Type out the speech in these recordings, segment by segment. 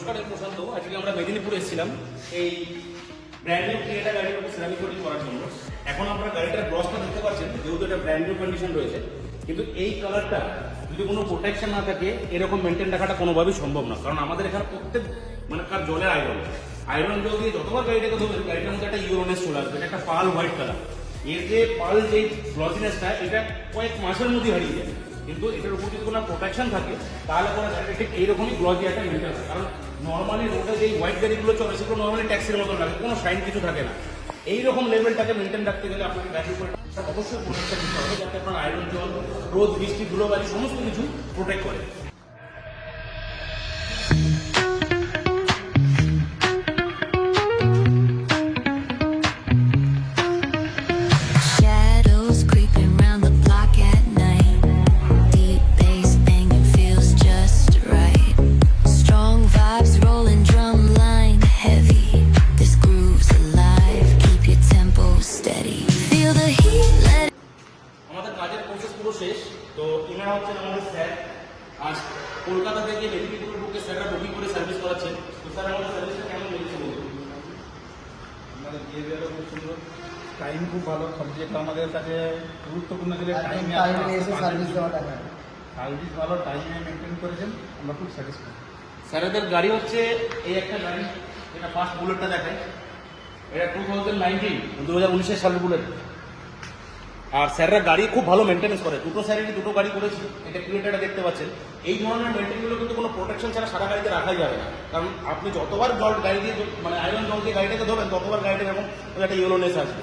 নমস্কার, আমি প্রশান্ত। আজকে আমরা মেদিনীপুর এসেছিলাম। এই ব্র্যান্ড নিউ ক্রিয়েটার গাড়ির উপর সেরামিক কোটিং করার জন্য। এখন আপনারা গাড়িটার গ্লসটা দেখতে পাচ্ছেন, যেহেতু এটা ব্র্যান্ড নিউ কন্ডিশন রয়েছে। কিন্তু এই কালারটা যদি কোনো প্রোটেকশন না থাকে, এরকম মেনটেন রাখাটা কোনোভাবেই সম্ভব না। কারণ আমাদের এখানে প্রত্যেক মানে কার জলে আয়রন আয়রন জল দিয়ে যতবার গাড়িটাকে ধরবেন গাড়িটার মধ্যে একটা ইউরোনেস চলে আসবে একটা পাল হোয়াইট কালারের যে পাল যে গ্লসিনেসটা এটা কয়েক মাসের মধ্যে হারিয়ে যায়। কিন্তু এটার উপর যদি কোনো প্রোটেকশন থাকে, তাহলে কোনো গাড়িটা ঠিক এইরকমই গ্লজি একটা মেনটেন কারণ নর্মালি রোডে যেই হোয়াইট গাড়িগুলো চলে, সেগুলো নর্মালি ট্যাক্সির মতন লাগে, কোনো সাইন কিছু থাকে না। এইরকম লেভেলটাকে মেনটেন রাখতে গেলে আপনাকে গাড়ির উপরে অবশ্যই প্রোটেকশন দিতে হবে, যাতে আপনার আয়রন জল, রোদ, বৃষ্টি, ধুলোবালি, সমস্ত কিছু প্রোটেক্ট করে। শেষ। তো ইনারা হচ্ছেন আমাদের স্যার। আজ কলকাতা থেকে মেদিনীপুর বুকে স্যাররা বুকিং করে সার্ভিস করাচ্ছেন। তো স্যার আমাদের সার্ভিসটা কেমন লেগেছে বলুন? আমাদের বিহেভিয়ারও খুব সুন্দর। টাইম খুব ভালো। সবচেয়ে আমাদের কাছে গুরুত্বপূর্ণ দিলে টাইমে টাইমে এসে সার্ভিস দেওয়াটা হয়। সার্ভিস ভালো টাইমে মেনটেন করেছেন। আমরা খুব স্যাটিসফাই স্যারেদের গাড়ি হচ্ছে এই একটা গাড়ি এটা ফার্স্ট বুলেটটা দেখায়। এটা টু থাউজেন্ড নাইনটিন দু হাজার উনিশের সালের বুলেট আর স্যাররা গাড়ি খুব ভালো মেনটেন্স করে। দুটো স্যারেরই দুটো গাড়ি করেছি এটা ক্রিয়েটারটা দেখতে পাচ্ছেন। এই ধরনের মেনটেনগুলো কিন্তু কোনো প্রোটেকশন ছাড়া সারা গাড়িতে রাখাই যাবে না। কারণ আপনি যতবার জল গাড়ি দিয়ে মানে আয়রন জল দিয়ে গাড়িটাকে ধরবেন ততবার গাড়িটা এরকম একটা ইয়েলোনেস আসবে।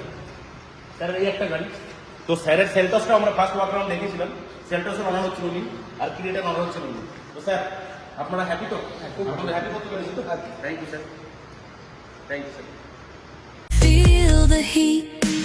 স্যারের এই একটা গাড়ি। তো স্যারের সেলটসটা আমরা ফার্স্ট ওয়ার্ক রাউন্ড দেখেছিলাম। সেলটসের অনার হচ্ছিল উনি আর ক্রিয়েটার অনার হচ্ছিল উনি। তো স্যার আপনারা হ্যাপি তো? খুব হ্যাপি করতে পেরেছি তো? Thank you sir thank you sir feel the heat.